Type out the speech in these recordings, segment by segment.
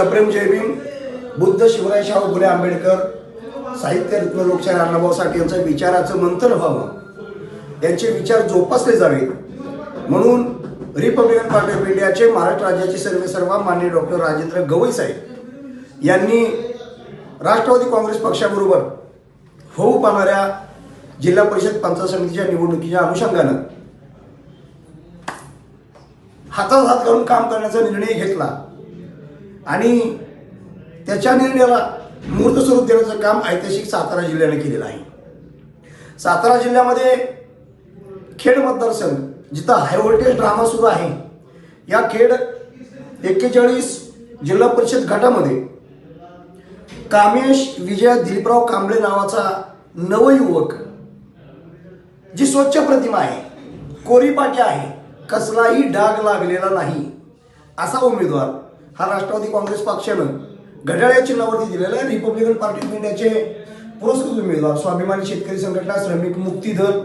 सप्रेम जय भीम बुद्ध शिवराय शाहू फुले आंबेडकर साहित्य रत्न लोकशाही अण्णाभाऊ साठे यांचं विचाराचं मंथन व्हावं. त्यांचे विचार जोपासले जावे. म्हणून रिपब्लिकन पार्टी ऑफ इंडियाचे महाराष्ट्र राज्याचे सर्वे सर्वा मान्य डॉक्टर राजेंद्र गवई साहेब यांनी राष्ट्रवादी काँग्रेस पक्षाबरोबर होऊ पाहणाऱ्या जिल्हा परिषद पंचायत समितीच्या निवडणुकीच्या अनुषंगानं हातात हात घालून काम करण्याचा निर्णय घेतला. आणि त्याच्या निर्णयाला मूर्त स्वरूप देण्याचं काम ऐतिहासिक सातारा जिल्ह्याने केलेलं आहे. सातारा जिल्ह्यामध्ये खेड मतदारसंघ जिथं हाय व्होल्टेज ड्रामा सुरू आहे या खेड एक्केचाळीस जिल्हा परिषद गटामध्ये कामेश विजय दिलीपराव कांबळे नावाचा नवयुवक जी स्वच्छ प्रतिमा आहे कोरीपाटी आहे कसलाही डाग लागलेला नाही असा उमेदवार हा राष्ट्रवादी काँग्रेस पक्षानं घड्याळ्याची या चिन्हावरती दिलेला आहे. रिपब्लिकन पार्टी ऑफ इंडियाचे पुरस्कृत उमेदवार स्वाभिमानी शेतकरी संघटना श्रमिक मुक्ती दल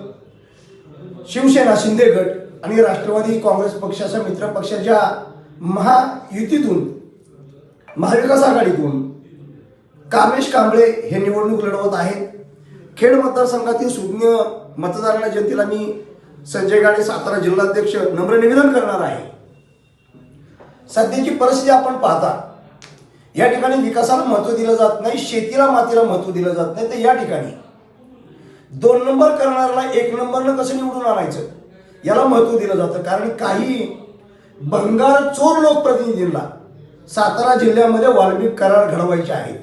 शिवसेना शिंदे गट आणि राष्ट्रवादी काँग्रेस पक्षाच्या मित्र पक्षाच्या महायुतीतून महाविकास आघाडीतून कामेश कांबळे हे निवडणूक लढवत आहेत. खेड मतदारसंघातील सुज्ञ मतदारांना जनतेला मी संजय गाडे सातारा जिल्हाध्यक्ष नम्र निवेदन करणार आहे. सध्याची परिस्थिती आपण पाहता या ठिकाणी विकासाला महत्त्व दिलं जात नाही शेतीला मातीला महत्त्व दिलं जात नाही तर या ठिकाणी दोन नंबर करणाऱ्याला एक नंबरनं कसं निवडून आणायचं? याला महत्त्व दिलं जातं. कारण काही बंगाल चोर लोकप्रतिनिधींना सातारा जिल्ह्यामध्ये वाल्मिक करार घडवायचे आहेत.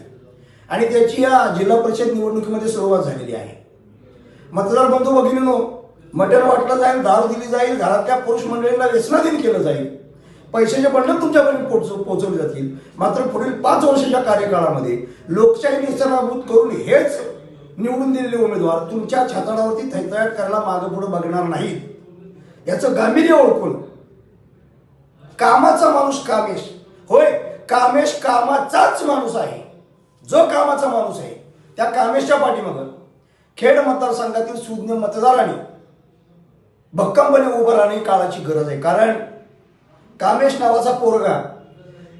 आणि त्याची या जिल्हा परिषद निवडणुकीमध्ये सुरुवात झालेली आहे. मतदार बंधू भगिनीनो मटण वाटलं जाईल दारू दिली जाईल घरातल्या पुरुष मंडळींना व्यसनाधीन केलं जाईल. पैशाचे बंडल तुमच्यापर्यंत पोच पोहोचवले जातील. मात्र पुढील पाच वर्षाच्या कार्यकाळामध्ये लोकशाही निसर्गाभूत करून हेच निवडून दिलेले उमेदवार तुमच्या छाताडावरती थैतयाट करायला मागं पुढे बघणार नाहीत. याचं गांभीर्य ओळखून कामाचा माणूस कामेश. होय कामेश कामाचाच माणूस आहे. जो कामाचा माणूस आहे त्या कामेशच्या पाठीमागं खेड मतदारसंघातील सुज्ञ मतदारांनी भक्कमपणे उभं राहणे काळाची गरज आहे. कारण कामेश नावाचा पोरगा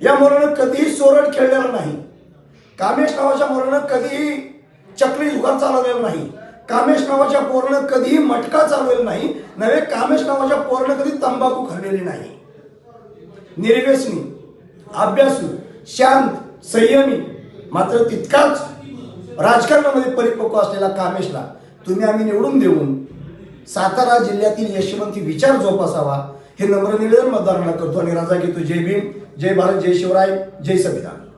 या मुलानं कधीही चोरट खेळलेला नाही. कामेश नावाच्या मुलानं कधीही चक्री दुकान चालवलेलं नाही. कामेश नावाच्या पोरनं कधीही मटका चालवलेला नाही. नव्हे कामेश नावाच्या पोरनं कधी तंबाखू खाल्लेली नाही. निर्व्यसनी अभ्यासू शांत संयमी मात्र तितकाच राजकारणामध्ये परिपक्व असलेला कामेशला तुम्ही आम्ही निवडून देऊन सातारा जिल्ह्यातील यशवंती विचार जोपासावा. हे नम्र निवेदन मतदारांना करतो आणि राजा घेतो जय भीम जय भारत जय शिवराय जय संविधान.